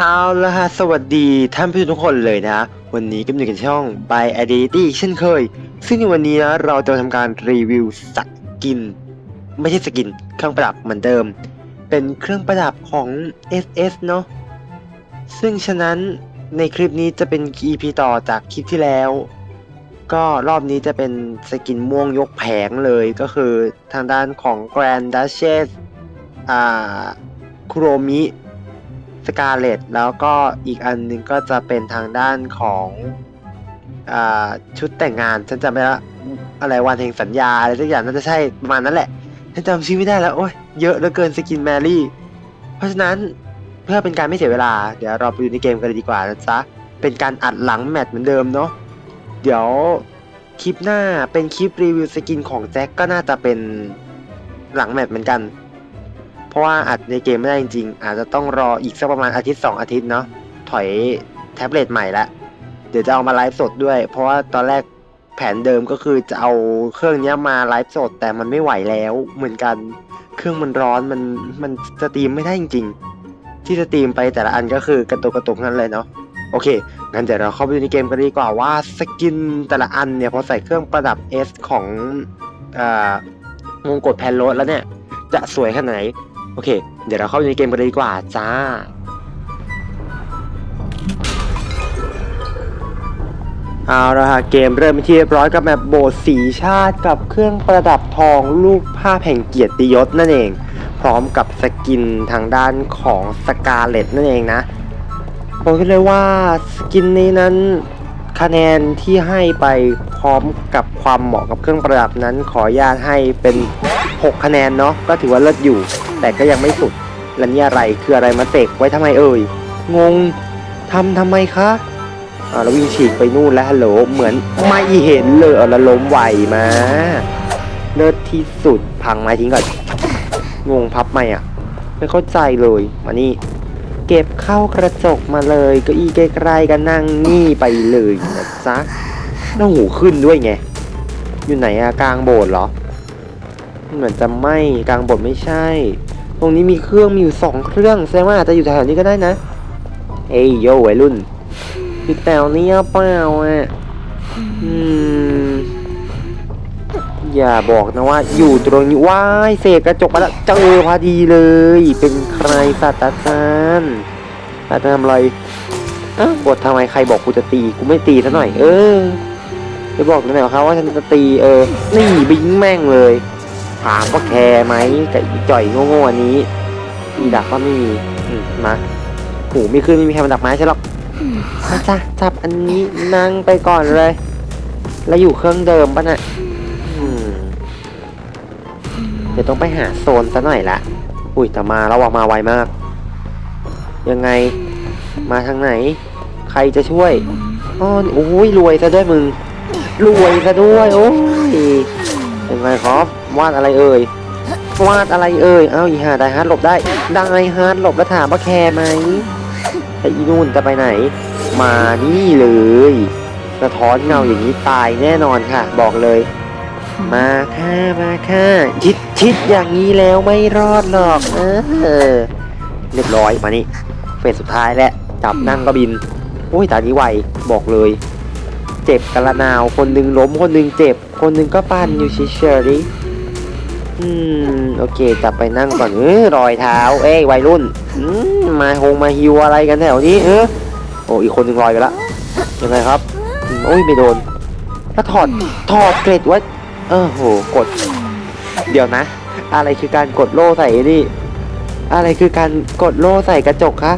เอาละฮะสวัสดีท่านผู้ชมทุกคนเลยนะ วันนี้ก็อยู่กันช่อง by Identity เช่นเคย ซึ่งในวันนี้นะเราจะทำการรีวิวสกิน ไม่ใช่สกิน เครื่องประดับเหมือนเดิม เป็นเครื่องประดับของ SS เนาะซึ่งฉะนั้นในคลิปนี้จะเป็น EP ต่อจากคลิปที่แล้ว ก็รอบนี้จะเป็นสกินม่วงยกแผงเลยก็คือทางด้านของ Grand Duchess อ่าคุโรมิ สกาเลตแล้วก็อีกอันหนึงก็จะเป็นทางด้านของอชุดแต่งงานฉันจำไม่ได้ละอะไรวันแห่งสัญญาอะไรสักอย่างน่าจะใช่ประมาณนั้นแหละฉันจำชื่อไม่ได้แล้วโอ้ยเยอะเหลือเกินสกินแมรี่ เพราะฉะนั้นเพื่อเป็นการไม่เสียเวลา เดี๋ยวเราไปดูในเกมกันเลยดีกว่านะจ๊ะเป็นการอัดหลังแมตช์เหมือนเดิมเนาะเดี๋ยวคลิปหน้าเป็นคลิปรีวิวสกินของแจ็คก็น่าจะเป็นหลังแมตช์เหมือนกัน ราะว่าอัดในเกมไม่ได้จริงๆ อาจจะต้องรออีกสักประมาณอาทิตย์ 2 อาทิตย์เนาะถอยแท็บเล็ตใหม่ละเดี๋ยวจะเอามาไลฟ์สดด้วย เพราะว่าตอนแรกแผนเดิมก็คือจะเอาเครื่องนี้มาไลฟ์สด แต่มันไม่ไหวแล้วเหมือนกันเครื่องมันร้อนมันมันสตรีมไม่ได้จริง ๆ ที่สตรีมไปแต่ละอันก็คือกระตุกกระตุกนั่นเลยเนาะโอเคงั้นเดี๋ยวเราเข้าไปดูในเกมกันดีกว่าว่าสกินแต่ละอันเนี่ยพอใส่เครื่องประดับ S ของอ่ามงกุฎแพนโรสแล้วเนี่ย จะสวยขนาดไหน โอเค เดี๋ยวเราเข้าไปในเกมกันเลยดีกว่าจ้า เอาละฮะเกมเริ่มที่เรียบร้อยกับแมปโบสสีชาติกับเครื่องประดับทองรูปภาพแห่งเกียรติยศนั่นเอง พร้อมกับสกินทางด้านของสกาเลตนั่นเองนะบอกเลยว่าสกินนี้นั้นคะแนนที่ให้ไป พร้อมกับความเหมาะกับเครื่องประดับนั้น ขออนุญาตให้เป็น 6 คะแนนเนาะก็ถือว่าเลิศอยู่ แต่ก็ยังไม่สุดแล้วนี่อะไรคืออะไรมาเสกไว้ทำไมเอ่ยงงทำทำไมคะอ่าแล้ววิ่งฉีกไปนู่นแล้วฮัลโหลเหมือนไม่เห็นเลยเอาล้วล้มไหวมาเลิศที่สุดพังไม้ทิ้งก่อนงงพับไหมอะ ไม่เข้าใจเลยมานี่เก็บเข้ากระจกมาเลยก็อีใกล้ๆกันนั่งนี่ไปเลยนะจ๊ะ หน้าหูขึ้นด้วยไง อยู่ไหนอะกลางโบสถ์เหรอ เหมือนจะไม่กลางโบสถ์ไม่ใช่ ตรงนี้มีเครื่องมีอยู่สองเครื่องแสดงว่าอาจจะอยู่แถวนี้ก็ได้นะ เอ้ยโยวัยรุ่นอยู่แถวนี้เปล่าอะอืมอย่าบอกนะว่า อยู่ตรงนี้ว้ายเสกกระจกมาแล้วเจอพอดีเลย เป็นใครศาสตราจารย์ศาตาจารย์ทำอะไรอ้าวบททำไมใครบอกกูจะตี กูไม่ตีซะหน่อย เออ จะบอกหน่อยครับว่าฉันจะตีเออ นี่บิงแม่งเลย ถามว่าแคร์ไหมกับอีจ่อยโง่ๆอันนี้ อีดักก็ไม่มีมาหูไม่ขึ้นไม่มีใครมาดักไม้ใช่หรอกมาจ้ะจับอันนี้นั่งไปก่อนเลย แล้วอยู่เครื่องเดิมปะน่ะเดี๋ยวต้องไปหาโซนซะหน่อยละอุ้ยแต่มาแล้วว่ามาไวมาก ยังไงมาทางไหน ใครจะช่วยอ๋อโอ้ยรวยซะด้วยมึง รวยซะด้วยโอ้ยยังไงครับวาดอะไรเอ่ยวาดอะไรเอ่ยเอ้าอีหาไดฮาร์ดหลบได้ได้ฮาร์ดหลบแล้วถามว่าแคร์ไหมแต่อีนู่นจะไปไหน มานี่เลยสะท้อนเงาอย่างนี้ตายแน่นอนค่ะ บอกเลย มาค่ะมาค่ะชิดชิดอย่างนี้แล้วไม่รอดหรอกเออเรียบร้อยมานี่เฟสสุดท้ายแล้วจับนั่งก็บินโอ้ยตานี้ไวบอกเลย เจ็บกันละนาว คนหนึ่งล้มคนหนึ่งเจ็บ คนหนึ่งก็ปั่นอยู่เฉยๆอืมโอเคจับไปนั่งก่อนเออรอยเท้า เอ้ยวัยรุ่นอืมมาฮงมาฮิวอะไรกันแถวนี้ เออโอ้อีกคนหนึ่งลอยไปละยังไงครับโอ้ยไม่โดนถ้าถอดถอดเกรดไว้เออโหกด เดี๋ยวนะ อะไรคือการกดโล่ใส่นี่ อะไรคือการกดโล่ใส่กระจกคะ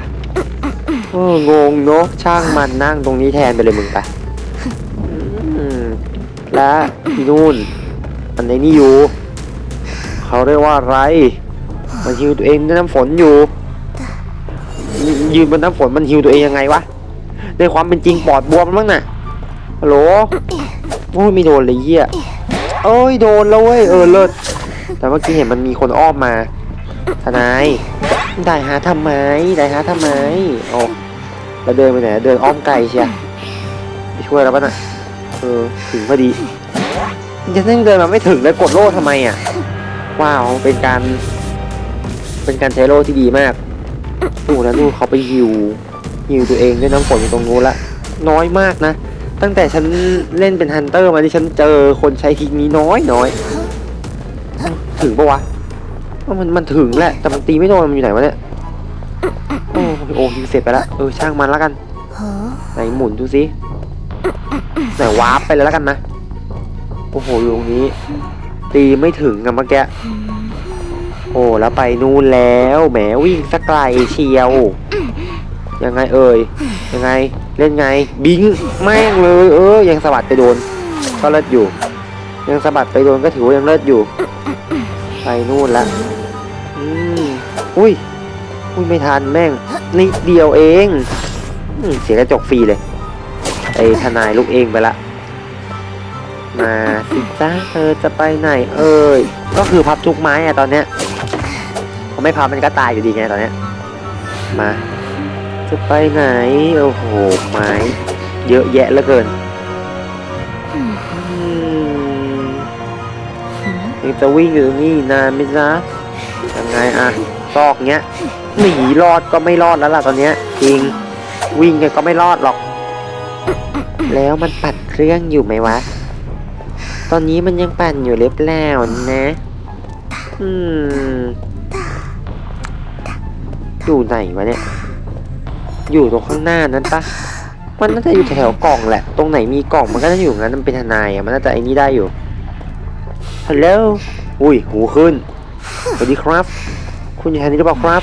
เอองงเนอะช่างมันนั่งตรงนี้แทนไปเลยมึงไป และที่นู่น อันไหนนี่อยู่ เขาเรียกว่าอะไรมันฮิวตัวเองด้วยน้ำฝนอยู่ ยืนบนน้ำฝนมันฮิวตัวเองยังไงวะในความเป็นจริงปอดบวมมั้งน่ะฮัลโหลโอ้ยไม่โดนเลยเหี้ยเอ้ยโดนแล้วเว้ยเออเลิศแต่เมื่อกี้เห็นมันมีคนอ้อมมาทนายได้หาทำไมได้หาทำไมโอ้เราเดินไปไหนเดินอ้อมไกลเชียไปช่วยแล้วปะน่ะ เออถึงพอดีจะนั่งเดินมาไม่ถึงแล้วกดโล่ทำไมอะ ว้าวเป็นการ เป็นการใช้โล่ที่ดีมากดูแล้วดูเขาไปฮิวฮิวตัวเองด้วยน้ำฝนอยู่ตรงนู้นละน้อยมากนะ ตั้งแต่ฉันเล่นเป็นฮันเตอร์มาที่ฉันเจอคนใช้ทีนี้น้อยน้อยถึงปะวะว่ามันมันถึงแหละแต่มันตีไม่โดนมันอยู่ไหนวะเนี่ยโอ้โอ้ยิงเสร็จไปแล้วเออช่างมันแล้วกันไหนหมุนดูสิ ไหนวาร์ปไปเลยแล้วกันนะ โอ้โหอยู่ตรงนี้ ตีไม่ถึงกับเมื่อกี้โอ้แล้วไปนู่นแล้วแหมวิ่งสักไกลเชียว ยังไงเอ่ยยังไงเล่นไงบิงแม่งเลยเออ ยังสะบัดไปโดน ก็เลิศอยู่ ยังสะบัดไปโดนก็ถือว่ายังเลิศอยู่ ไปนู่นละอืมอุ้ยอุ้ยไม่ทันแม่งนิดเดียวเองเสียกระจกฟรีเลย อ้ทนายลูกเองไปละ มาสิจ้าเธอจะไปไหนเอ่ยก็คือพับทุกไม้อะตอนเนี้ยพอไม่พับมันก็ตายอยู่ดีไงตอนเนี้ยมา จะไปไหนโอ้โหไม้เยอะแยะเหลือเกินอืมยังจะวิ่งอยู่ตรงนี้นานไหมจ๊ะยังไงอะซอกเงี้ยหนีรอดก็ไม่รอดแล้วล่ะตอนเนี้ยจริงวิ่งกันก็ไม่รอดหรอก แล้วมันปัดเครื่องอยู่ไหมวะ ตอนนี้มันยังปั่นอยู่เล็บแล้วนะอืมอยู่ไหนวะเนี่ย อยู่ตรงข้างหน้านั้นปะมันน่าจะอยู่แถวๆกล่องแหละ ตรงไหนมีกล่องมันก็น่าจะอยู่งั้นมันเป็นทนายอะมันน่าจะไอ้นี่ได้อยู่ฮัลโหลอุ้ยหูขึ้นสวัสดีครับ คุณอยู่แถวนี้หรือเปล่าครับ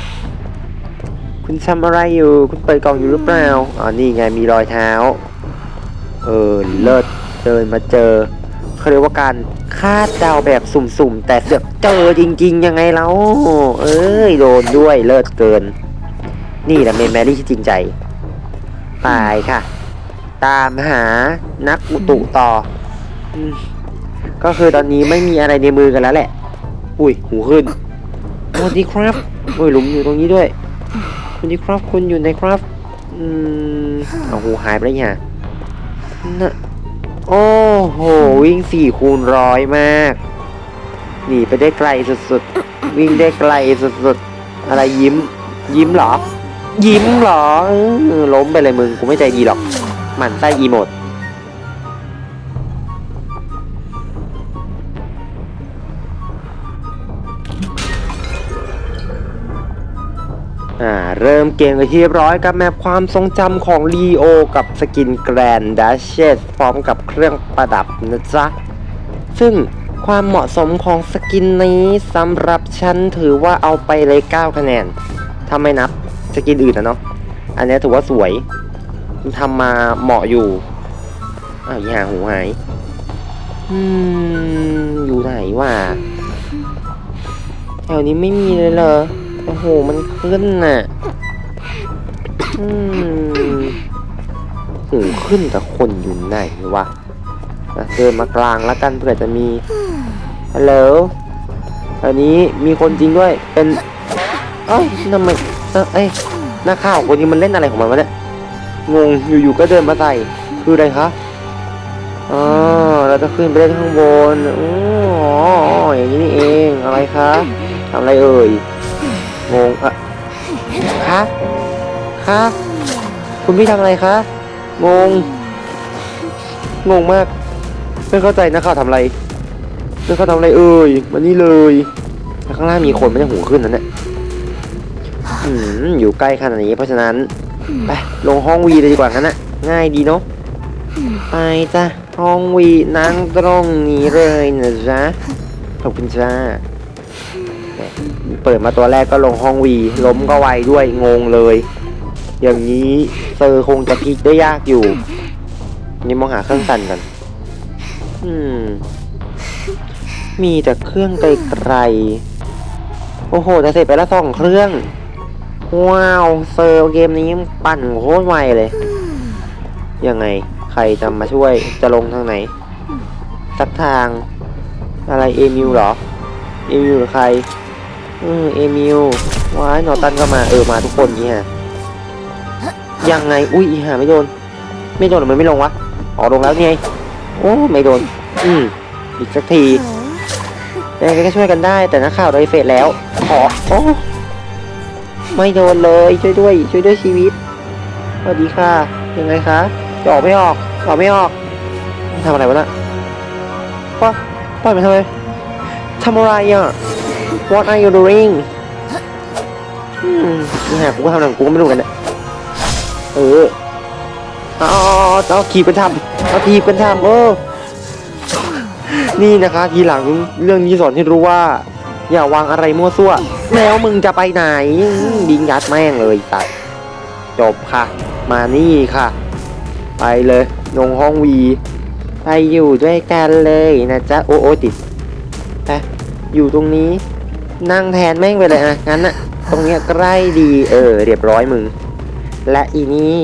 คุณทำอะไรอยู่ คุณเปิดกล่องอยู่หรือเปล่าอ๋อนี่ไงมีรอยเท้า เออเลิศเดินมาเจอเขาเรียกว่าการคาดเดาแบบสุ่มๆ แต่เสือกเจอจริง ๆ ยังไงแล้วเอ้ยโดนด้วยเลิศเกิน นี่แหละเมนแมรี่ที่จริงใจไปค่ะ ตามหานักอุตุต่ออก็คือตอนนี้ไม่มีอะไรในมือกันแล้วแหละ อุ้ยหูขึ้นสวัสดีครับอุ้ยหลุมอยู่ตรงนี้ด้วยสวัสดีครับคุณอยู่ในครับ อืมเอาหูหายไปแล้วเนี่ย โอ้โห วิ่งสี่คูณร้อยมาก หนีไปได้ไกลสุดๆ วิ่งได้ไกลสุดๆ อะไรยิ้ม ยิ้มเหรอ ยิ้มเหรอล้มไปเลยมึง กูไม่ใจดีหรอก หมันใต้อีโมด เริ่มเกมกันที่เรียบร้อยกับแมปความทรงจำของลีโอกับสกินแกรนดัชเชสพร้อมกับเครื่องประดับนะจ๊ะ ซึ่งความเหมาะสมของสกินนี้สำหรับฉันถือว่าเอาไปเลย 9 คะแนน ถ้าไม่นับสกินอื่นนะเนาะ อันนี้ถือว่าสวยทำมาเหมาะอยู่ อ้าวอย่าหูหาย อืม อยู่ไหนวะแถวนี้ไม่มีเลยเหรอ โอ้โห มันขึ้นน่ะอืมขึ้นแต่คนอยู่ไหนวะอะเดินมากลางแล้วกันเผื่อจะมีฮัลโหลอันนี้มีคนจริงด้วย เป็น เอ้ยทำไมเอ้ยหน้าข่าวคนนี้มันเล่นอะไรของมันวะเนี่ย งง อยู่ๆ ก็เดินมาใส่ คืออะไรคะอ๋อเราจะขึ้นไปเล่นข้างบนอ๋ออย่างนี้นี่เอง อะไรคะทำอะไรเอ่ย งงอะคะคะคุณพี่ทำอะไรคะ งง งงมาก ไม่เข้าใจนะข่าวทำอะไรไม่เข้าทำอะไรเอ่ยมานี่เลยข้างล่างมีคนไม่ได้หูขึ้นนั่นแหละอืมอยู่ใกล้ขนาดนี้เพราะฉะนั้นไปลงห้องวีเลยดีกว่างั้นนะง่ายดีเนาะไปจ้ะห้องวีนั่งตรงนี้เลยนะจ๊ะขอบคุณจ้า เปิดมาตัวแรกก็ลงห้องวี ล้มก็ไวด้วยงงเลย อย่างนี้เซอร์คงจะพลิกได้ยากอยู่ นี่มองหาเครื่องสั่นกันอืม มีแต่เครื่องไกลๆโอ้โหจะเสร็จไปแล้วสองเครื่อง ว้าวเซอร์เกมนี้ปั่นโคตรไวเลย ยังไง ใครจะมาช่วยจะลงทางไหน สักทาง อะไรเอมิวเหรอเอมิวหรือใคร เออเอมิวว้ายนอตันก็มาเออมาทุกคนนี่ฮะยังไงอุ้ยอีห่าไม่โดน ไม่โดนหรือมันไม่ลงวะอ๋อลงแล้วนี่ไงโอ้ไม่โดน อืมอีกสักทียังไงก็ช่วยกันได้แต่นักข่าวโดยเฟสแล้วขอโอ้ไม่โดนเลยช่วยด้วย ช่วยด้วยชีวิตโวัสดีค่ะยังไงคะจะออกไม่ออกออกไม่ออกทำอะไรวะน่ะปะปล่อยไปทำไมทำอะไรอะ What are you doing อืมนี่ฮะกูก็ทำอะไรของกูก็ไม่รู้กันนี่ยเออเอาเอาเอขี่กันทำเอาทีบกันทำเออนี่นะคะ ทีหลังเรื่องนี้สอนให้รู้ว่า อย่าวางอะไรมั่วซั่ว แล้วมึงจะไปไหนบิงยัดแม่งเลยตัดจบค่ะ มานี่ค่ะ ไปเลยลงห้องวีไปอยู่ด้วยกันเลยนะจ๊ะ โอโอติดไปอยู่ตรงนี้ นั่งแทนแม่งไปเลยนะงั้นอะตรงเนี้ยใกล้ดีเออเรียบร้อยมึง และอีนี้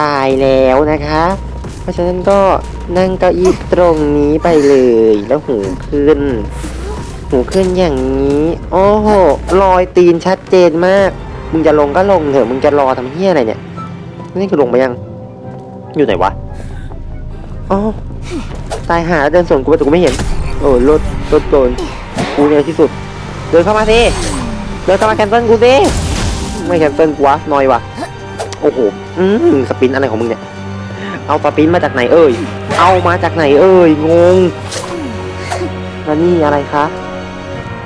ตายแล้วนะคะ เพราะฉะนั้นก็นั่งเก้าอี้ตรงนี้ไปเลยแล้วหูขึ้น หูขึ้นอย่างนี้โอ้โหรอยตีนชัดเจนมาก มึงจะลงก็ลงเถอะมึงจะรอทำเฮี้ยอะไรเนี่ยนี่คือลงไปยัง อยู่ไหนวะอ๋อตายหาเดินสวนกูไปแต่กูไม่เห็น โอ้รถรถโดนกูเนี่ยที่สุด เดินเข้ามาสิเดินเข้ามาแคนเซิลกูสิไม่แคนเซิลกูวะหน่อยวะโอ้โหอืมสปินอะไรของมึงเนี่ยเอาสปินมาจากไหนเอ่ยเอามาจากไหนเอ่ยงงแล้วนี่อะไรคะ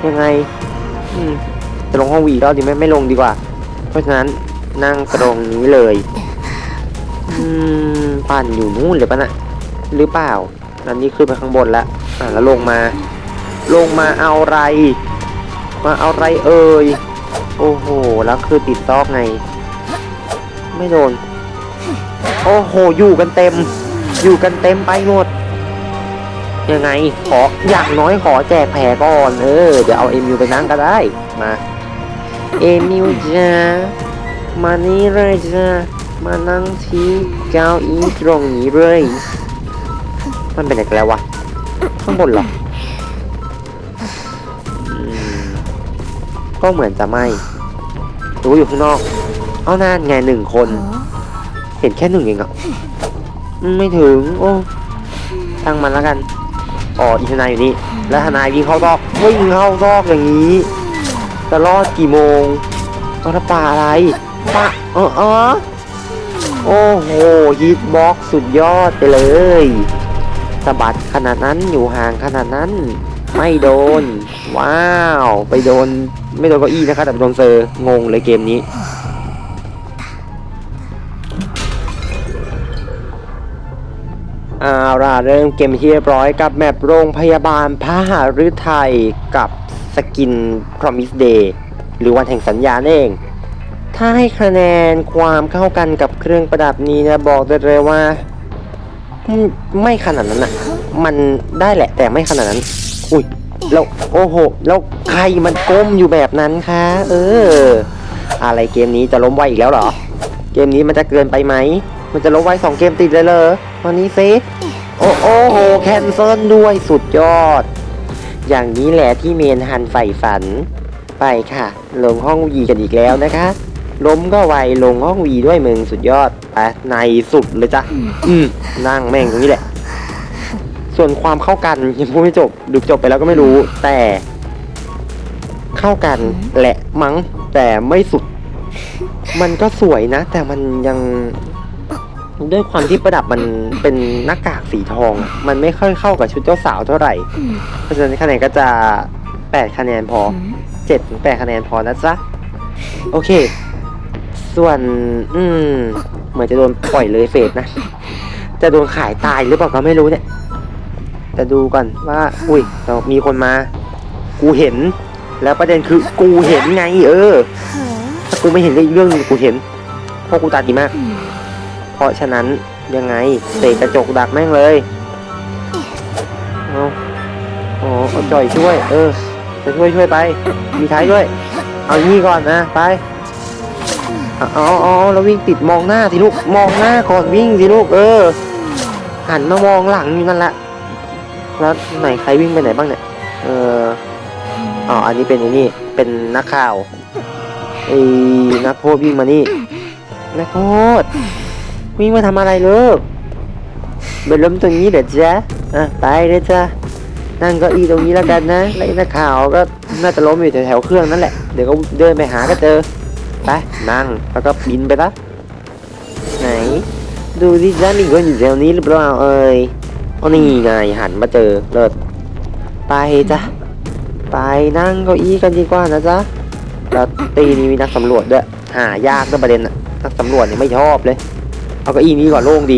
ยังไงอืมจะลงห้องวีก็ดีไหมไม่ลงดีกว่า เพราะฉะนั้นนั่งตรงนี้เลยอืมปั่นอยู่นู่นเลยปะน่ะหรือเปล่าอันนี้ขึ้นไปข้างบนแล้วอ่าแล้วลงมา ลงมาเอาอะไร มาเอาอะไรเอ่ย โอ้โห แล้วคือติดซอกไง ไม่โดน โอ้โห อยู่กันเต็ม อยู่กันเต็มไปหมด ยังไง ขอ อย่างน้อยขอแจกแผลก่อน เออ เดี๋ยวเอาเอมิวไปนั่งก็ได้ มา เอมิวจ้ามานี่เลยจ้ามานั่งที่เก้าอี้ตรงนี้เลย มันเป็นอะไรกันแล้ววะ ข้างบนเหรอ ก็เหมือนจะไม่รู้อยู่ข้างนอก เอานานไงหนึ่งคน เห็นแค่หนึ่งเองอะไม่ถึง โอ้ตั้งมันแล้วกันอ๋ออีทนายอยู่นี่ แล้วทนายวิ่งเข้าซอกวิ่งเข้าซอกอย่างนี้ จะรอดกี่โมงเอาถ้าป่าอะไรป่าเออเออโอ้โหฮิตบ็อกสุดยอดไปเลยสะบัดขนาดนั้นอยู่ห่างขนาดนั้น ไม่โดน ว้าว ไปโดนไม่โดนเก้าอี้นะครับแต่ไปโดนเซอร์งงเลยเกมนี้ เอาล่ะเริ่มเกมที่เรียบร้อยกับแมปโรงพยาบาลพระหฤทัยกับสกิน Promise Day หรือวันแห่งสัญญาเอง ถ้าให้คะแนนความเข้ากันกับเครื่องประดับนี้นะ บอกได้เลยว่า ไม่ขนาดนั้นนะมันได้แหละแต่ไม่ขนาดนั้น อุ้ยแล้วโอ้โหแล้วใครมันก้มอยู่แบบนั้นคะเออ อะไรเกมนี้จะล้มไวอีกแล้วเหรอ เกมนี้มันจะเกินไปไหม มันจะล้มไวสองเกมติดเลยเหรอวันนี้เซโอ้โอ้โหแคนเซิลด้วยสุดยอด อย่างนี้แหละที่เมนฮันใฝ่ฝัน ไปค่ะ ลงห้องวีกันอีกแล้วนะคะ ล้มก็ไวลงห้องวีด้วยมึงสุดยอดไปในสุดเลยจ้ะอืมนั่งแม่งตรงนี้แหละ ส่วนความเข้ากันยังพูดไม่จบหรือจบไปแล้วก็ไม่รู้ แต่เข้ากันแหละมั้งแต่ไม่สุด มันก็สวยนะ แต่มันยังด้วยความที่ประดับมันเป็นหน้ากากสีทอง มันไม่ค่อยเข้ากับชุดเจ้าสาวเท่าไหร่ เพราะฉะนั้นคะแนนก็จะ 8 คะแนนพอ7ถึง8คะแนนพอนะจ๊ะ โอเค ส่วน อืม เหมือนจะโดนปล่อยเลยเฟสนะ จะโดนขายตายหรือเปล่าก็ไม่รู้เนี่ย แต่ดูก่อนว่า อุ้ยเรามีคนมา กูเห็น แล้วประเด็นคือกูเห็นไง เออ ถ้ากูไม่เห็นก็อีกเรื่องหนึงกูเห็นเพราะกูตาดีมาก เพราะฉะนั้นยังไงเตะกระจกดักแม่งเลยเอาอ๋อเอาจ่อยช่วย เออ จะช่วยช่วยไป มีท้ายด้วย เอานี่ก่อนนะไป เอาเอาเอาแล้ววิ่งติดมองหน้าสิลูก มองหน้าก่อนวิ่งสิลูก เออ หันมามองหลังอยู่นั่นแหละ แล้วไหนใครวิ่งไปไหนบ้างเนี่ย เอออ๋ออันนี้เป็นไอ้นี่ เป็นนักข่าวไอ้นักโทษวิ่งมานี่ นักโทษวิ่งมาทำอะไรลูกไปล้มตรงนี้เดี๋ยวจ๊ะอะไปเลยจ้ะนั่งเก็อีตรงนี้แล้วกันนะแล้วไอ้นักข่าวก็น่าจะล้มอยู่แถวๆเครื่องนั่นแหละ เดี๋ยวก็เดินไปหาก็เจอ ไปนั่งแล้วก็บินไปละไหน ดูดิจ้ามีคนอยู่แถวนี้หรือเปล่าเอ่ย อ๋อนี่ไงหันมาเจอเลิศไปจ้ะไปนั่งเก้าอี้กันดีกว่านะจ๊ะแล้วตีนี้มีนักสำรวจด้วยหายากด้วยประเด็นอะนักสำรวจเนี่ยไม่ชอบเลย เอาเก้าอี้นี้ก่อนโล่งดี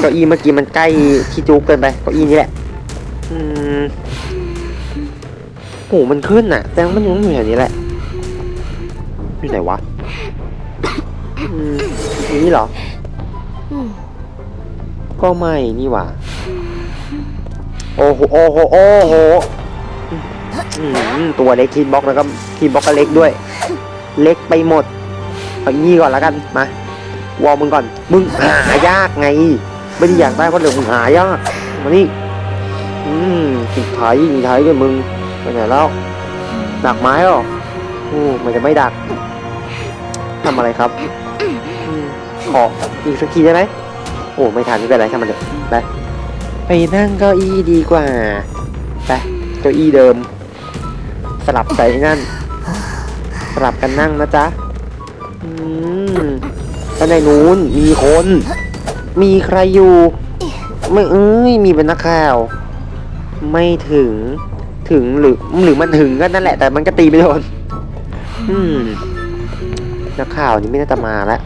เก้าอี้เมื่อกี้มันใกล้ขี้จุกเกินไปเก้าอี้นี้แหละอืมโหมันขึ้นน่ะ แต่มันยังอยู่แถวนี้แหละอยู่ไหนวะอืมนี่เหรอ ก็ไม่นี่หว่า โอ้โหโอ้โหโอ้โหอืมตัวเล็กทีมบล็อกแล้วก็ทีมบล็อกก็เล็กด้วย เล็กไปหมดเอาอีนี่ก่อนแล้วกันมาวอลมึงก่อน มึงหายากไง ไม่ได้อยากได้เพราะเดี๋ยวมึงหายากมานี่อืมติดไถยิงไถด้วยมึงไปไหนแล้วดักไม้เหรอโอ้มันจะไม่ดักทำอะไรครับขออีกสักทีได้ไหมโอ้ไม่ทันไม่เป็นไรช่างมันเถอะไป ไปนั่งเก้าอี้ดีกว่า ไปเก้าอี้เดิม สลับใส่นั่น สลับกันนั่งนะจ๊ะ อืมแล้วในนู้นมีคน มีใครอยู่ ไม่เอ้ย มีเป็นนักข่าว ไม่ถึง ถึงหรือหรือมันถึงก็นั่นแหละ แต่มันก็ตีไม่โดน อืม นักข่าวนี่ไม่น่าจะมาแล้ว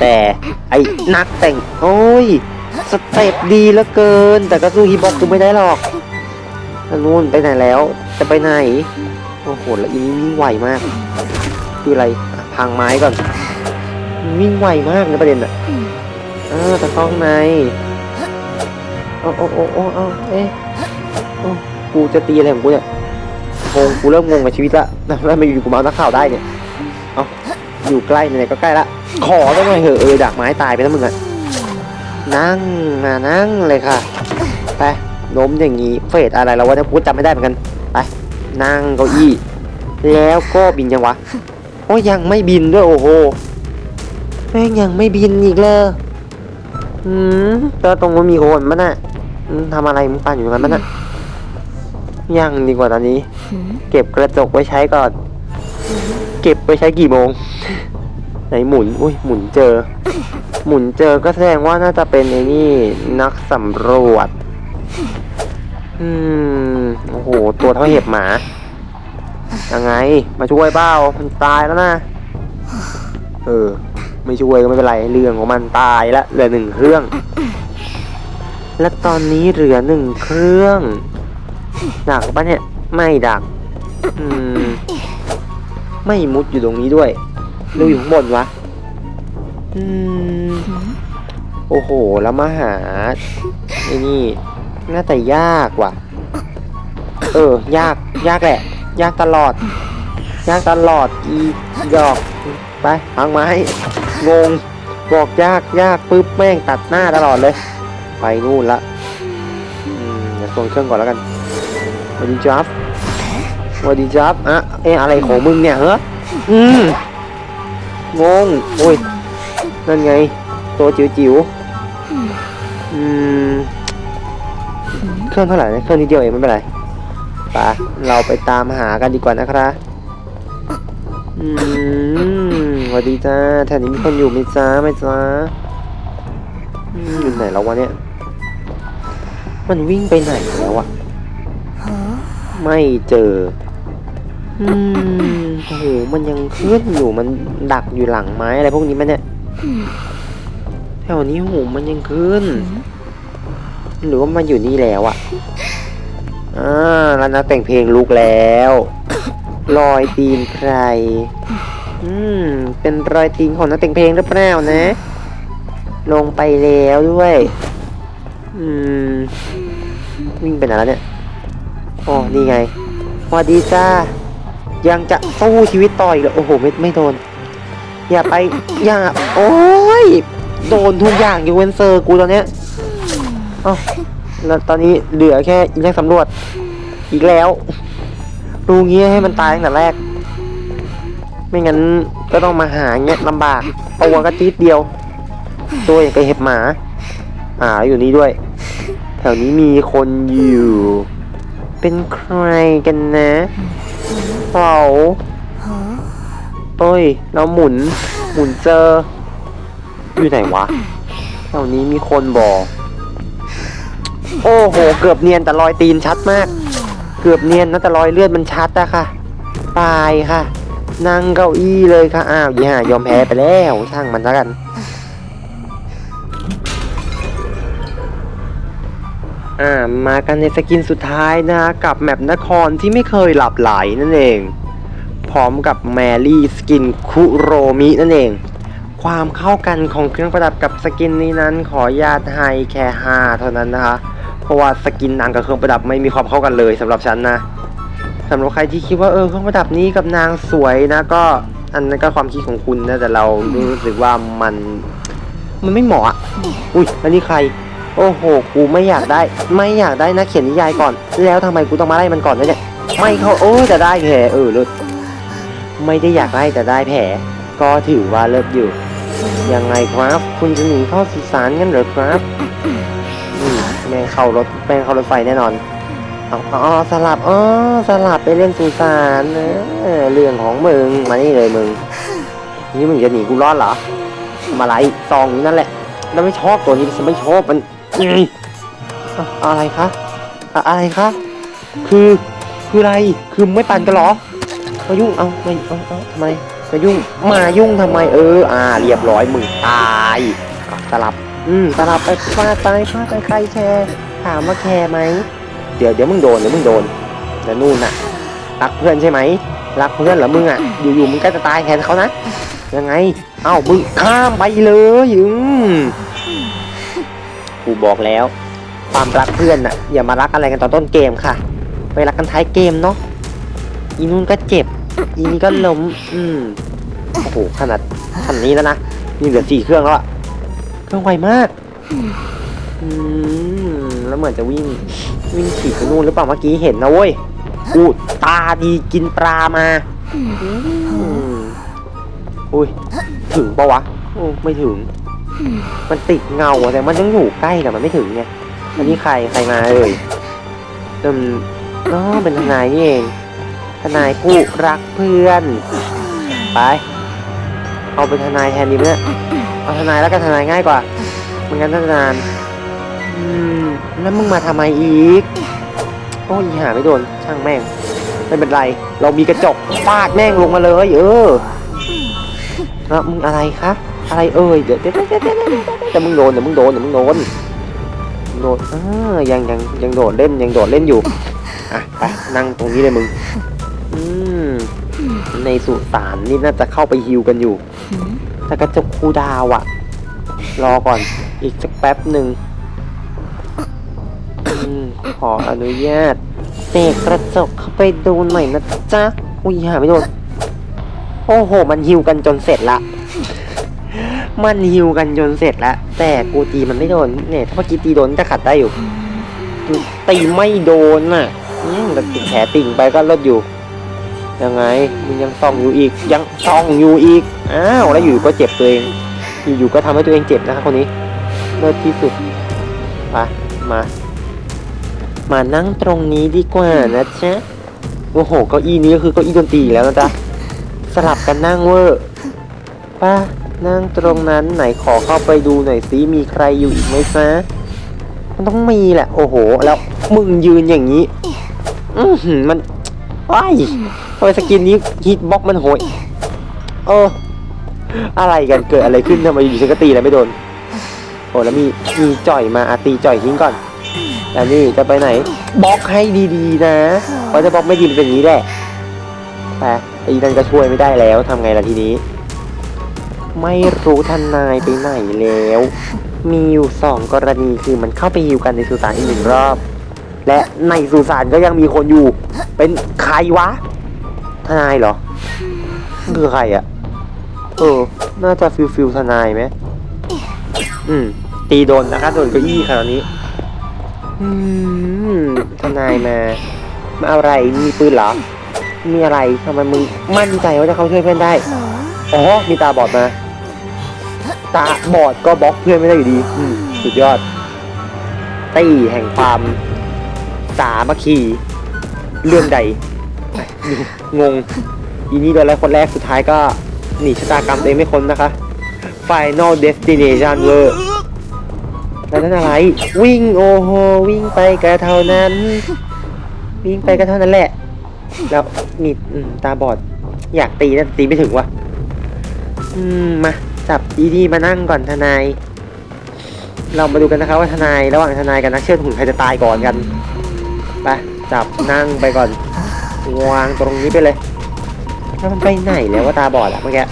แต่ไอ้นักแต่ง โอ้ย สเต็ปดีเหลือเกิน แต่ก็สู้ฮีบอกกูไม่ได้หรอกนู่นไปไหนแล้ว จะไปไหน โอ้โหแล้วอีนี่วิ่งไวมาก คืออะไรพังไม้ก่อน วิ่งไวมากนะประเด็นอะเออต่เข้าข้างในโอ้โอ้โอ้โอ้เอ๊ะกูจะตีอะไรของกูเนี่ยงงกูเริ่มงงกับชีวิตละแล้วมาอยู่กูมาเอานักข่าวได้เนี่ย เอาอยู่ใกล้ไหนก็ใกล้ละ ขอได้ไหมเหอะเออดักไม้ตายไปแล้วมึงอะ นั่งมานั่งเลยค่ะ ไปล้มอย่างงี้เฟดอะไรแล้ววะเนี่ยกูจำไม่ได้เหมือนกัน ไป นั่งเก้าอี้ แล้วก็บินยังวะ โอ้ยยังไม่บินด้วยโอ้โห แม่งยังไม่บินอีกเลยอืมแล้วตรงนู้นมีคนมั้ยน่ะอืมทำอะไรมึงปั่นอยู่ตรงนั้นมั้ยน่ะยังดีกว่าตอนนี้ เก็บกระจกไว้ใช้ก่อน เก็บไว้ใช้กี่โมง ไหนหมุน อุ้ยหมุนเจอ หมุนเจอก็แสดงว่าน่าจะเป็นไอ้นี่นักสำรวจ อืม โอ้โห ตัวเท่าเห็บหมา ยังไง มาช่วยเปล่ามันตายแล้วนะ เออ ไม่ช่วยก็ไม่เป็นไร เรื่องของมันตายล้วเหลือหนึ่งเครื่อง และตอนนี้เหลือหนึ่งเครื่อง ดักปะเนี่ย ไม่ดัก อืม ไม่มุดอยู่ตรงนี้ด้วย หรืออยู่ข้างบนวะอืมโอ้โห แล้วมาหาไอ้นี่น่าจะยากว่ะ เออ ยาก ยากแหละ ยากตลอด ยากตลอด อีดอก ไปพังไม้ งง บอกยาก ยากปึ๊บแม่งตัดหน้าตลอดเลย ไปนู่นละอืมเดี๋ยวโซนเครื่องก่อนแล้วกันสวัสดีจับสวัสดีจับอะเอ๊ะอะไรของมึงเนี่ยเหรออืม งงโอ้ย นั่นไง ตัวจิ๋วจิ๋วๆอืม เครื่องเท่าไหร่นะเครื่องนิดเดียวเองไม่เป็นไรไปะเราไปตามหากันดีกว่านะครับอืมสวัสดีจ้าแถวนี้มีคนอยู่ไหมจ้าไหมจ้าอืมอยู่ไหนแล้ววะเนี่ย มันวิ่งไปไหนแล้วอะไม่เจอ อืมโอ้โหมันยังขึ้นอยู่มันดักอยู่หลังไม้อะไรพวกนี้มันเนี่ยแถวนี้โหมันยังขึ้น หรือว่ามันอยู่นี่แล้วอะอ่าแล้วนักแต่งเพลงลุกแล้วรอยตีนใคร อืม เป็นรอยตีนของนักแต่งเพลงหรือเปล่านะ ลงไปแล้วด้วย อืม วิ่งไปไหนแล้วเนี่ย อ๋อ นี่ไงสวัสดีจ้า ยังจะสู้ชีวิตต่ออีกเหรอโอ้โหไม่ไม่โดน อย่าไปอย่าโอ้ยโดนทุกอย่างอยู่เวนเซอร์กูตอนเนี้ยเอ้าแล้วตอนนี้เหลือแค่อีกนักสำรวจ อีกแล้วดูเงี้ยให้มันตายตั้งแต่แรก ไม่งั้นก็ต้องมาหาเงี้ยลำบากตัวก็จี๊ดเดียวตัวอย่างกับเห็บหมาอ่าอยู่นี่ด้วย แถวนี้มีคนอยู่ เป็นใครกันนะ เปล่าโอ้ย เราหมุน หมุนเจอ อยู่ไหนวะแถวนี้มีคนบอก โอ้โห เกือบเนียนแต่รอยตีนชัดมาก เกือบเนียนนะแต่รอยเลือดมันชัดอะค่ะ ตายค่ะ นั่งเก้าอี้เลยค่ะ อ้าว อย่ายอมแพ้ไปแล้ว ช่างมันแล้วกัน อ่ามากันในสกินสุดท้ายนะกับแมปนครที่ไม่เคยหลับไหลนั่นเอง พร้อมกับแมรี่สกินคุโรมินั่นเอง ความเข้ากันของเครื่องประดับกับสกินนี้นั้นขออนุญาตให้แค่5เท่านั้นนะคะ เพราะว่าสกินนางกับเครื่องประดับไม่มีความเข้ากันเลยสำหรับฉันนะสำหรับใครที่คิดว่าเออเครื่องประดับนี้กับนางสวยนะก็อันนั้นก็ความคิดของคุณนะแต่เรารู้สึกว่ามันมันไม่เหมาะอะอุ้ยแล้วนี่ใคร โอ้โหกูไม่อยากได้ ไม่อยากได้นะเขียนนิยายก่อน แล้วทำไมกูต้องมาไล่มันก่อนวะเนี่ย ไม่เขาโอ้ยแต่ได้แผลเออลิศไม่ได้อยากไล่แต่ได้แผล ก็ถือว่าเลิศอยู่ ยังไงครับ คุณจะหนีเข้าสุสานงั้นเหรอครับอืมแม่งเข้ารถแม่งเข้ารถไฟแน่นอนเอาอาเอสลับอ๋อสลับไปเล่นสุสานเออเรื่องของมึงมานี่เลยมึงนี่มึงจะหนีกูรอดเหรอทำอะไรซองนั่นแหละแล้วไม่ชอบตัวนี้ฉันไม่ชอบมัน อะไรคะอะอะไรคะคือคืออะไรคือไม่ปั่นกันหรอมายุ่งเอาไม่เอาเอาทำไมมายุ่งมายุ่งทำไมเออ อ่า เรียบร้อยมึงตายสลับ อืมสลับไปฟาดไปฟาดไปใครแชร์ถามว่าแคร์ไหมเดี๋ยวเดี๋ยวมึงโดนเดี๋ยวมึงโดนแล้วนู่นน่ะรักเพื่อนใช่ไหมรักเพื่อนเหรอมึงอะอยู่ๆมึงก็จะตายแทนเขานะยังไง เอ้ามึงข้ามไปเลยอืม กูบอกแล้ว ความรักเพื่อนน่ะอย่ามารักอะไรกันตอนต้นเกมค่ะ ไปรักกันท้ายเกมเนาะอีนู่นก็เจ็บอีนี่ก็ล้มอืมโอ้โหขนาดขนาดนี้แล้วนะนี่เหลือสี่เครื่องแล้วอะเครื่องไวมากอืมแล้วเหมือนจะวิ่งวิ่งขี่ไปนู่นหรือเปล่าเมื่อกี้เห็นนะเว้ยกูตาดีกินปลามาอืมอุ้ยถึงปะวะโอ้ไม่ถึง มันติดเงาอะแต่มันยังอยู่ใกล้แต่มันไม่ถึงไงอันนี้ใครใครมาเอ่ยเอืมอ๋อเป็นทนายนี่เองทนายผู้รักเพื่อน ไป เอาเป็นทนายแทนดีไหมเนี่ยเอาทนายแล้วกันทนายง่ายกว่าไม่งั้นทนานอืมแล้วมึงมาทำไมอีกโอ้ยหาไม่โดนช่างแม่ง ไม่เป็นไร เรามีกระจกฟาดแม่งลงมาเลย เออแล้วมึงอะไรคะ อะไรเอ่ยเดี๋ยวเดี๋ยวเดี๋ยวเดี๋ยวแต่มึงโดนเดี๋ยวมึงโดนเดี๋ยวมึงโดนโดนเออยังยังยังโดดเล่นยังโดดเล่นอยู่อะไปนั่งตรงนี้เลยมึงอืมในสุสานนี่น่าจะเข้าไปฮิวกันอยู่แต่กระจกคูดาวอะรอก่อน อีกสักแป๊บหนึ่งขออนุญาตเตะกระจกเข้าไปดูหน่อยนะจ๊ะอุ้ยหาไม่โดนโอ้โห มันฮิวกันจนเสร็จละ มันฮิวกันจนเสร็จแล้ว แต่กูตีมันไม่โดนเนี่ยถ้าเมื่อกี้ตีโดนจะขัดได้อยู่ตีไม่โดนน่ะอืมแต่ติดแผลติ่งไปก็ลดอยู่ ยังไงมึงยังซ่องอยู่อีก ยังซ่องอยู่อีกอ้าวแล้วอยู่ก็เจ็บตัวเอง อยู่ๆก็ทำให้ตัวเองเจ็บนะครับคนนี้เลิศที่สุดไปมา มานั่งตรงนี้ดีกว่านะจ๊ะโอ้โหเก้าอี้นี้ก็คือเก้าอี้ดนตรีแล้วนะจ๊ะสลับกันนั่งเวอร์ป้า นั่งตรงนั้นไหนขอเข้าไปดูหน่อยซิมีใครอยู่อีกไหมซะมันต้องมีแหละ โอ้โห แล้วมึงยืนอย่างนี้ อือหือมันว้ายทำไมสกินนี้ฮิตบ็อกมันโหยเออ อะไรกันเกิดอะไรขึ้นทำไมอยู่ฉันก็ตีแล้วไม่โดนโอ้แล้วมีมีจ่อยมาอาตีจ่อยทิ้งก่อนแล้วนี่จะไปไหนบล็อกให้ดีๆนะเพราะถ้าบล็อกไม่ดีมันเป็นอย่างนี้แหละแต่ไอ้นั่นก็ช่วยไม่ได้แล้วทำไงล่ะทีนี้ ไม่รู้ทนายไปไหนแล้ว มีอยู่สองกรณีคือมันเข้าไปฮิวกันในสุสานอีกหนึ่งรอบ และในสุสานก็ยังมีคนอยู่ เป็นใครวะ ทนายเหรอ คือใครอะเออ น่าจะฟิลฟิลทนายไหมอืม ตีโดนนะครับโดนเก้าอี้คราวนี้ อืม ทนายมามาอาอะไร มีปืนเหรอ มีอะไรทำไมมึงมั่นใจว่าจะเข้าช่วยเพื่อนได้ อ๋อ มีตาบอดมา ตาบอดก็บล็อกเพื่อนไม่ได้อยู่ดี อืมสุดยอดตี้แห่งความสามัคคีเรื่องใด งง อีนี่โดนแล้วคนแรกสุดท้ายก็หนีชะตากรรมตัวเองไม่พ้นนะคะ Final Destination เวอร์แล้วนั่นอะไร วิ่งโอ้โหวิ่งไปก็เท่านั้น วิ่งไปก็เท่านั้นแหละ แล้วมีอืมตาบอด อยากตีนะตีไม่ถึงวะอืม มา จับอีดีมานั่งก่อนทนาย เรามาดูกันนะครับว่าทนายระหว่างทนายกับนักเชื่อดหุ่นใครจะตายก่อนกันไปจับนั่งไปก่อนวางตรงนี้ไปเลยแล้วมันไปไหนแล้วว่าตาบอดอะเมื่อกี้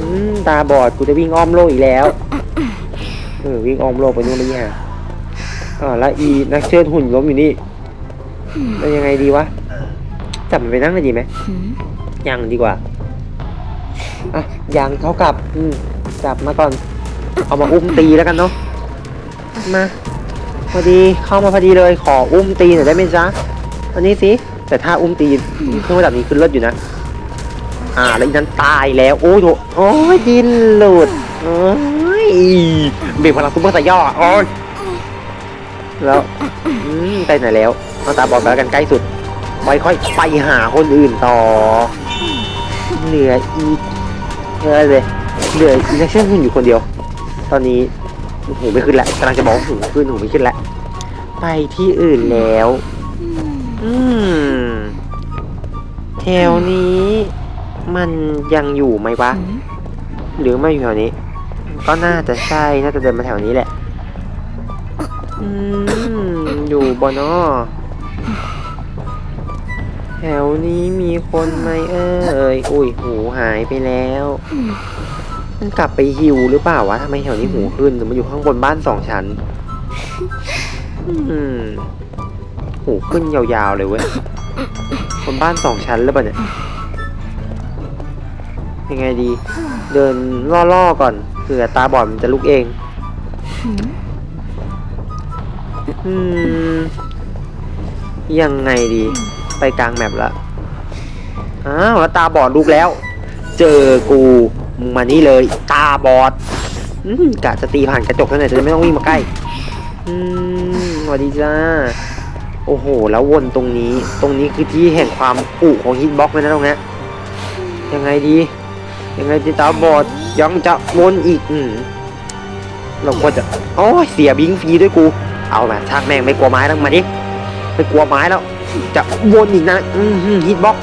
อืมตาบอดกูจะวิ่งอ้อมโลกอีกแล้วเออวิ่งอ้อมโลกไปนู่นไปนี่ฮะอ่าแล้วอีนักเชิดหุ่นล้มอยู่นี่แล้วยังไงดีวะจับมันไปนั่งเลยดีไหมยังดีกว่า อะยังเท่ากับอืมจับมาก่อน เอามาอุ้มตีแล้วกันเนาะมาพอดีเข้ามาพอดีเลยขออุ้มตีหน่อยได้ไหมจ๊ะอันนี้สิแต่ถ้าอุ้มตีเครื่องระดับนี้ขึ้นเลิศอยู่นะอ่าแล้วอีนั้นตายแล้วโอ้ยโถโอ้ยดินหลุดโอ้ยเบรกพลังซุปเปอร์สายย่อโอ้ยแล้วอืมไปไหนแล้วเอาตาบอดไปแล้วกันใกล้สุดไว้ค่อยไปหาคนอื่นต่อเหลืออีก เหลือเลยเหลืออีกนักเชื่อหุ่นอยู่คนเดียว ตอนนี้หูไม่ขึ้นแล้วกำลังจะบอกหูขึ้นหูไม่ขึ้นแล้วไปที่อื่นแล้ว อืมแถวนี้ มันยังอยู่ไหมวะ หรือไม่อยู่แถวนี้ ก็น่าจะใช่ น่าจะเดินมาแถวนี้แหละ อืม อยู่บนอ้อ แถวนี้มีคนไหมเอ่ยอุ้ยหูหายไปแล้ว มันกลับไปฮิวหรือเปล่าวะทำไมแถวนี้หูขึ้นหรือมันอยู่ข้างบนบ้านสองชั้น อืมหูขึ้นยาวๆเลยเว้ยบนบ้านสองชั้นหรือเปล่าเนี่ยยังไงดี เดินล่อๆก่อนเผื่อตาบอดมันจะลุกเอง อืม ยังไงดี ไปกลางแมปละอ้าวแล้วตาบอดลุกแล้ว เจอกูมึงมานี่เลย ตาบอดอืมกะจะตีผ่านกระจกเท่าไหร่จะไม่ต้องวิ่งมาใกล้อืมสวัสดีจ้า โอ้โห แล้ววนตรงนี้ ตรงนี้คือที่แห่งความอุของฮิตบ็อกเลยนะตรงนี้ยังไงดี ยังไงดีตาบอดยังจะวนอีก อืมเราควรจะโอ้ยเสียบิงฟรีด้วยกู เอามาช่างแม่งไม่กลัวไม้แล้วมาดิ ไม่กลัวไม้แล้ว จะวนอีกนะฮิตบ็อก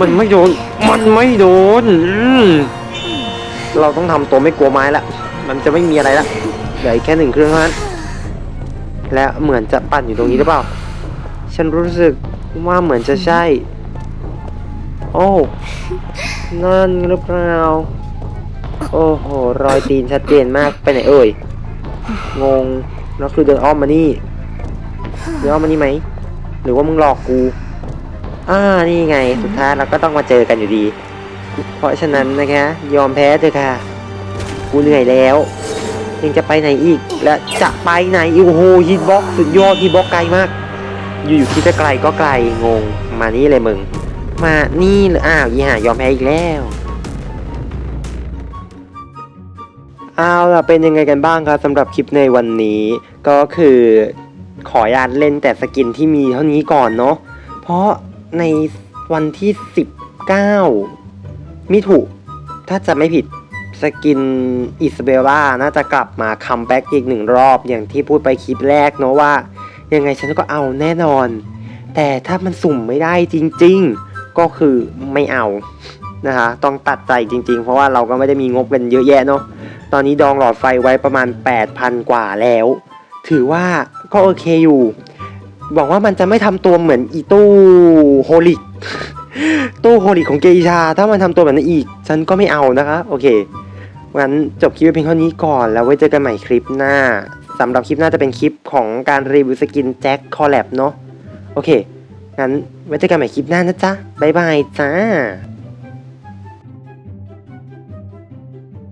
มันไม่โดน มันไม่โดน เราต้องทำตัวไม่กลัวไม้ละ มันจะไม่มีอะไรละเหลืออีกแค่หนึ่งเครื่องเท่านั้น และเหมือนจะปั่นอยู่ตรงนี้หรือเปล่า ฉันรู้สึกว่าเหมือนจะใช่ โอ้นั่นหรือเปล่า โอ้โห รอยตีนชัดเจนมาก ไปไหนเอ่ย งง แล้วคือเดินอ้อมมานี่ เดินอ้อมมานี่ไหม หรือว่ามึงหลอกกูอ่านี่ไงสุดท้ายเราก็ต้องมาเจอกันอยู่ดี เพราะฉะนั้นนะคะ ยอมแพ้เถอะค่ะ กูเหนื่อยแล้วยังจะไปไหนอีก และจะไปไหนอีกโอ้โหฮิตบ็อกสุดยอดฮิตบ็อกไกลมาก อยู่ๆคิดจะไกลก็ไกลงงมานี่เลยมึง มานี่เลยอ้าวยี่ห่ายอมแพ้อีกแล้วเอาล่ะเป็นยังไงกันบ้างครับสำหรับคลิปในวันนี้ ก็คือ ขออนุญาตเล่นแต่สกินที่มีเท่านี้ก่อนเนาะ เพราะในวันที่ 19 มิถุ ถ้าจะไม่ผิดสกินอิสเบลล่าน่าจะกลับมาคัมแบ็กอีกหนึ่งรอบอย่างที่พูดไปคลิปแรกเนาะว่า ยังไงฉันก็เอาแน่นอน แต่ถ้ามันสุ่มไม่ได้จริงๆ ก็คือไม่เอานะคะต้องตัดใจจริงๆ เพราะว่าเราก็ไม่ได้มีงบกันเยอะแยะเนาะตอนนี้ดองหลอดไฟไว้ประมาณ 8,000 กว่าแล้ว ถือว่า ก็โอเคอยู่หวังว่ามันจะไม่ทำตัวเหมือนอีตู้โฮลิกตู้โฮลิกของเกอิชา ถ้ามันทำตัวแบบนั้นอีก ฉันก็ไม่เอานะคะ โอเคงั้นจบคลิปเพียงเท่านี้ก่อนแล้วไว้เจอกันใหม่คลิปหน้าสำหรับคลิปหน้าจะเป็นคลิปของการรีวิวสกินแจ็คคอลแลบเนาะโอเคงั้นไว้เจอกันใหม่คลิปหน้านะจ๊ะบ๊ายบายจ้า